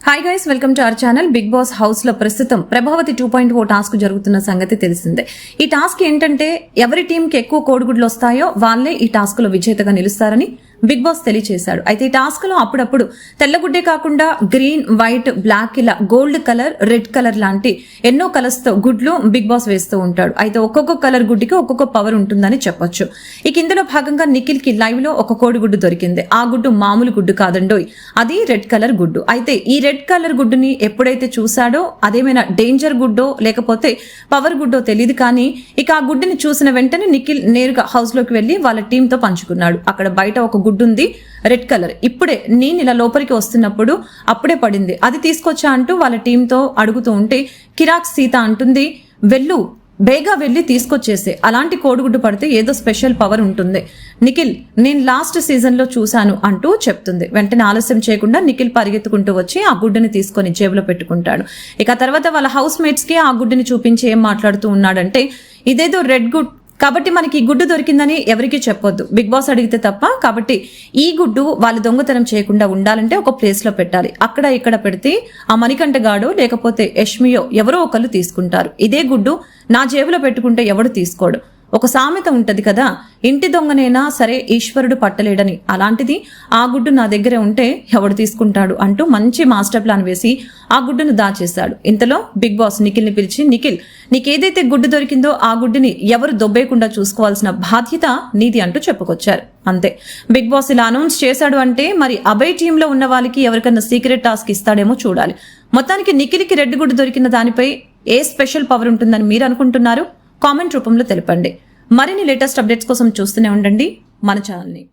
Hi guys welcome to our channel Bigg Boss హౌస్లో ప్రస్తుతం Prabhavati two point O task జరుగుతున్న సంగతి తెలిసిందే. ఈ టాస్క్ ఏంటంటే ఎవరి టీంకి ఎక్కువ కోడిగుడ్లు వస్తాయో వాళ్ళే ఈ టాస్క్లో విజేతగా నిలుస్తారని బిగ్ బాస్ తెలియచేశాడు. అయితే ఈ టాస్క్లో అప్పుడప్పుడు తెల్లగుడ్డే కాకుండా గ్రీన్ వైట్ బ్లాక్ ఇలా గోల్డ్ కలర్ రెడ్ కలర్ లాంటి ఎన్నో కలర్స్తో గుడ్లు బిగ్ బాస్ వేస్తూ ఉంటాడు. అయితే ఒక్కొక్క కలర్ గుడ్డికి ఒక్కొక్క పవర్ ఉంటుందని చెప్పొచ్చు. ఇక ఇందులో భాగంగా నిఖిల్కి లైవ్లో ఒక కోడిగుడ్డు దొరికింది. ఆ గుడ్డు మామూలు గుడ్డు కాదండోయ్. అది రెడ్ కలర్ గుడ్డు. అయితే ఈ రెడ్ కలర్ గుడ్డుని ఎప్పుడైతే చూశాడో అదేమైనా డేంజర్ గుడ్డో లేకపోతే పవర్ గుడ్డో తెలియదు కానీ ఇక ఆ గుడ్డుని చూసిన వెంటనే నిఖిల్ నేరుగా హౌస్లోకి వెళ్ళి వాళ్ళ టీమ్తో పంచుకున్నాడు. అక్కడ బయట ఒక గుడ్డు ఉంది రెడ్ కలర్. ఇప్పుడే నేను ఇలా లోపలికి వస్తున్నప్పుడు అప్పుడే పడింది. అది తీసుకొచ్చా అంటూ వాళ్ళ టీంతో అడుగుతూ ఉంటే కిరాక్ సీత అంటుంది వెళ్ళు బేగా వెళ్ళి తీసుకొచ్చేసే. అలాంటి కోడిగుడ్డు పడితే ఏదో స్పెషల్ పవర్ ఉంటుంది. నిఖిల్ నేను లాస్ట్ సీజన్లో చూశాను అంటూ చెప్తుంది. వెంటనే ఆలస్యం చేయకుండా నిఖిల్ పరిగెత్తుకుంటూ వచ్చి ఆ గుడ్డుని తీసుకొని జేబులో పెట్టుకుంటాడు. ఇక తర్వాత వాళ్ళ హౌస్ మేట్స్కి ఆ గుడ్డుని చూపించి ఏం మాట్లాడుతూ ఉన్నాడంటే ఇదేదో రెడ్ గుడ్ కాబట్టి మనకి ఈ గుడ్డు దొరికిందని ఎవరికీ చెప్పొద్దు. బిగ్ బాస్ అడిగితే తప్ప కాబట్టి ఈ గుడ్డు వాళ్ళు దొంగతనం చేయకుండా ఉండాలంటే ఒక ప్లేస్లో పెట్టాలి. అక్కడ ఇక్కడ పెడితే ఆ మణికంఠ గాడో లేకపోతే యష్మియో ఎవరో ఒకళ్ళు తీసుకుంటారు. ఇదే గుడ్డు నా జేబులో పెట్టుకుంటే ఎవడు తీసుకోడు. ఒక సామెత ఉంటది కదా ఇంటి దొంగనైనా సరే ఈశ్వరుడు పట్టలేడని. అలాంటిది ఆ గుడ్డు నా దగ్గరే ఉంటే ఎవడు తీసుకుంటాడు అంటూ మంచి మాస్టర్ ప్లాన్ వేసి ఆ గుడ్డును దాచేశాడు. ఇంతలో బిగ్ బాస్ నిఖిల్ని పిలిచి నిఖిల్ నీకేదైతే గుడ్డు దొరికిందో ఆ గుడ్డుని ఎవరు దొబ్బేయకుండా చూసుకోవాల్సిన బాధ్యత నీది అంటూ చెప్పుకొచ్చారు. అంతే. బిగ్ బాస్ ఇలా అనౌన్స్ చేశాడు అంటే మరి అభయ్ టీంలో ఉన్న వాళ్ళకి ఎవరికన్నా సీక్రెట్ టాస్క్ ఇస్తాడేమో చూడాలి. మొత్తానికి నిఖిల్కి రెడ్ గుడ్డు దొరికిన దానిపై ఏ స్పెషల్ పవర్ ఉంటుందని మీరు అనుకుంటున్నారు? కామెంట్ రూపంలో తెలపండి. మరిన్ని లేటెస్ట్ అప్డేట్స్ కోసం చూస్తూనే ఉండండి. మన ఛానల్ని.